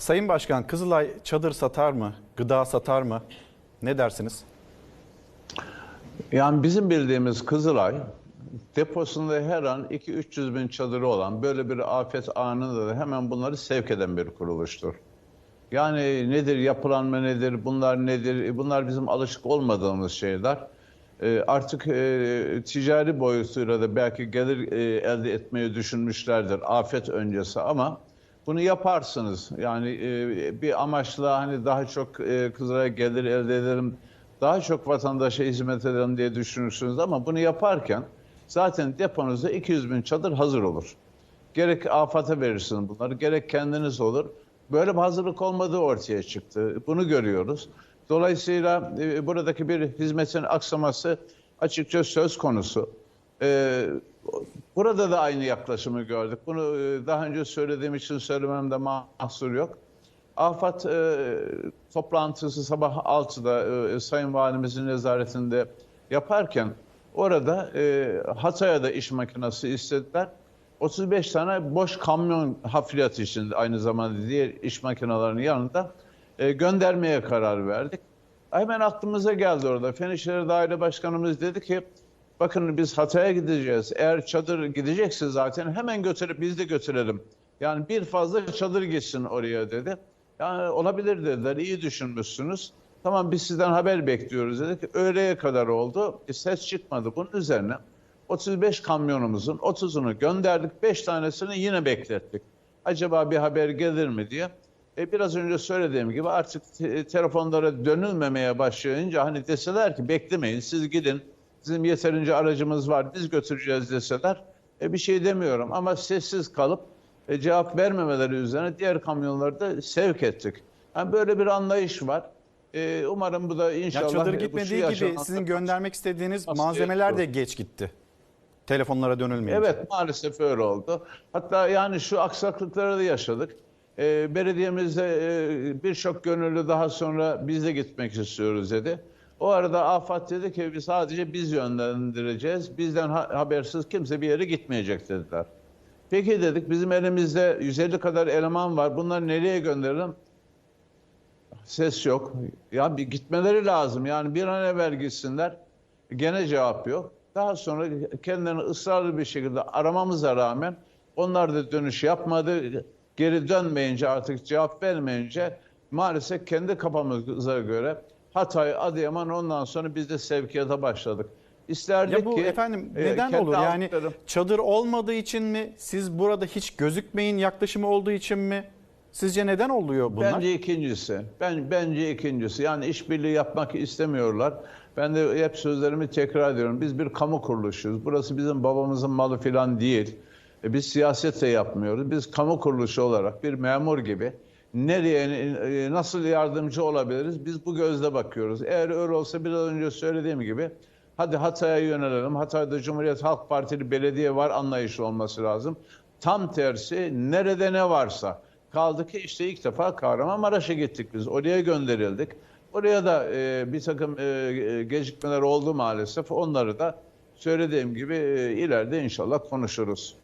Sayın Başkan Kızılay çadır satar mı? Gıda satar mı? Ne dersiniz? Yani bizim bildiğimiz Kızılay deposunda her an 2-300 bin çadırı olan böyle bir afet anında da hemen bunları sevk eden bir kuruluştur. Yani nedir yapılanma nedir bunlar nedir E, bunlar bizim alışık olmadığımız şeyler. Ee, artık e, ticari boyutuyla da belki gelir e, elde etmeyi düşünmüşlerdir afet öncesi ama bunu yaparsınız. Yani e, bir amaçla hani daha çok e, Kızılay'a gelir elde ederim, daha çok vatandaşa hizmet ederim diye düşünürsünüz ama bunu yaparken zaten deponuzda 200 bin çadır hazır olur. Gerek AFAD'a verirsiniz bunları, gerek kendiniz olur. Böyle bir hazırlık olmadığı ortaya çıktı. Bunu görüyoruz. Dolayısıyla e, buradaki bir hizmetin aksaması açıkça söz konusu. E, burada da aynı yaklaşımı gördük. Bunu e, daha önce söylediğim için söylememde mahsur yok. AFAD e, toplantısı sabah 6'da e, Sayın Valimizin nezaretinde yaparken orada e, Hatay'a da iş makinesi istediler. 35 tane boş kamyon hafriyat için aynı zamanda diğer iş makinelerinin yanında e, göndermeye karar verdik. Hemen aklımıza geldi orada. Fen İşleri Daire Başkanımız dedi ki bakın biz Hatay'a gideceğiz. Eğer çadır gidecekse zaten hemen götürüp biz de götürelim. Yani bir fazla çadır gitsin oraya dedi. Yani olabilir dediler. İyi düşünmüşsünüz. Tamam biz sizden haber bekliyoruz dedik. Öğleye kadar oldu. E, ses çıkmadı. Bunun üzerine 35 kamyonumuzun 30'unu gönderdik. 5 tanesini yine beklettik. Acaba bir haber gelir mi diye. E, biraz önce söylediğim gibi artık te- telefonlara dönülmemeye başlayınca hani deseler ki beklemeyin siz gidin. Bizim yeterince aracımız var biz götüreceğiz deseler. E, bir şey demiyorum ama sessiz kalıp e, cevap vermemeleri üzerine diğer kamyonları da sevk ettik. Yani böyle bir anlayış var. E, umarım bu da Ya inşallah çadır e, bu gitmediği şu gibi sizin göndermek istediğiniz malzemeler de geç gitti. Telefonlara dönülmeyince. Evet maalesef öyle oldu. Hatta yani şu aksaklıkları da yaşadık. Ee, belediyemizde e, birçok gönüllü daha sonra biz de gitmek istiyoruz dedi. O arada AFAD dedi ki sadece biz yönlendireceğiz. Bizden ha- habersiz kimse bir yere gitmeyecek dediler. Peki dedik bizim elimizde 150 kadar eleman var. Bunları nereye gönderelim? Ses yok. Ya bir gitmeleri lazım. Yani bir an evvel gitsinler. Gene cevap yok. Daha sonra kendilerini ısrarlı bir şekilde aramamıza rağmen onlar da dönüş yapmadı. Geri dönmeyince artık cevap vermeyince maalesef kendi kafamıza göre Hatay, Adıyaman ondan sonra biz de sevkiyata başladık. İsterdik Ya bu ki efendim e, neden kendi olur? Yani altlarım- çadır olmadığı için mi? Siz burada hiç gözükmeyin yaklaşımı olduğu için mi? Sizce neden oluyor bunlar? Bence ikincisi. Ben bence ikincisi. Yani işbirliği yapmak istemiyorlar. Ben de hep sözlerimi tekrar ediyorum. Biz bir kamu kuruluşuyuz. Burası bizim babamızın malı falan değil. E, Biz siyaset de yapmıyoruz. Biz kamu kuruluşu olarak bir memur gibi nereye e, nasıl yardımcı olabiliriz? Biz bu gözle bakıyoruz. Eğer öyle olsa biraz önce söylediğim gibi hadi Hatay'a yönelelim. Hatay'da Cumhuriyet Halk Partili belediye var anlayışı olması lazım. Tam tersi nerede ne varsa Kaldı ki işte ilk defa Kahramanmaraş'a gittik biz. Oraya gönderildik. Oraya da e, bir takım e, e, gecikmeler oldu maalesef. Onları da söylediğim gibi e, ileride inşallah konuşuruz.